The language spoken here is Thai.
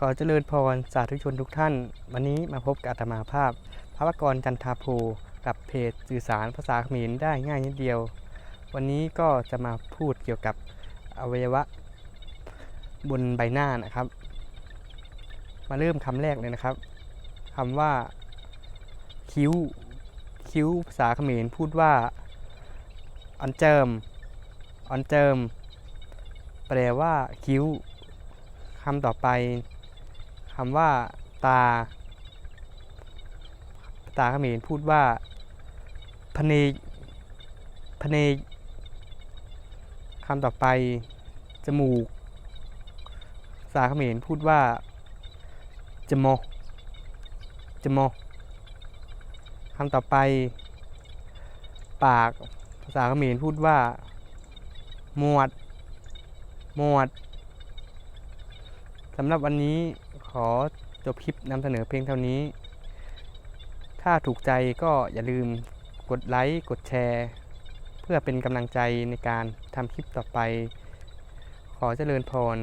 ขอเจริญพรสาธุชนทุกท่าน วันนี้มาพบกับอาตมาภาพ พระวกรจันทาโพกับเพจสื่อสารภาษาเขมรได้ง่ายนิดเดียว วันนี้ก็จะมาพูดเกี่ยวกับอวัยวะบนใบหน้านะครับ มาเริ่มคำแรกเลยนะครับคำว่า คิ้ว คิ้วภาษาเขมรพูดว่าออนเจิมออนเจิม แปลว่าคิ้วคำต่อไป คำว่าตา ตาเขมรพูดว่าพเนพเนคำต่อไปจมูกภาษาเขมรพูดว่าจมอจมอคำต่อไป ปากภาษาเขมรพูดว่า หมวด หมวด สำหรับวันนี้ขอจบคลิปนำเสนอเพียงเท่านี้ ถ้าถูกใจก็อย่าลืมกดไลค์กดแชร์ เพื่อเป็นกำลังใจในการทำคลิปต่อไป ขอเจริญพร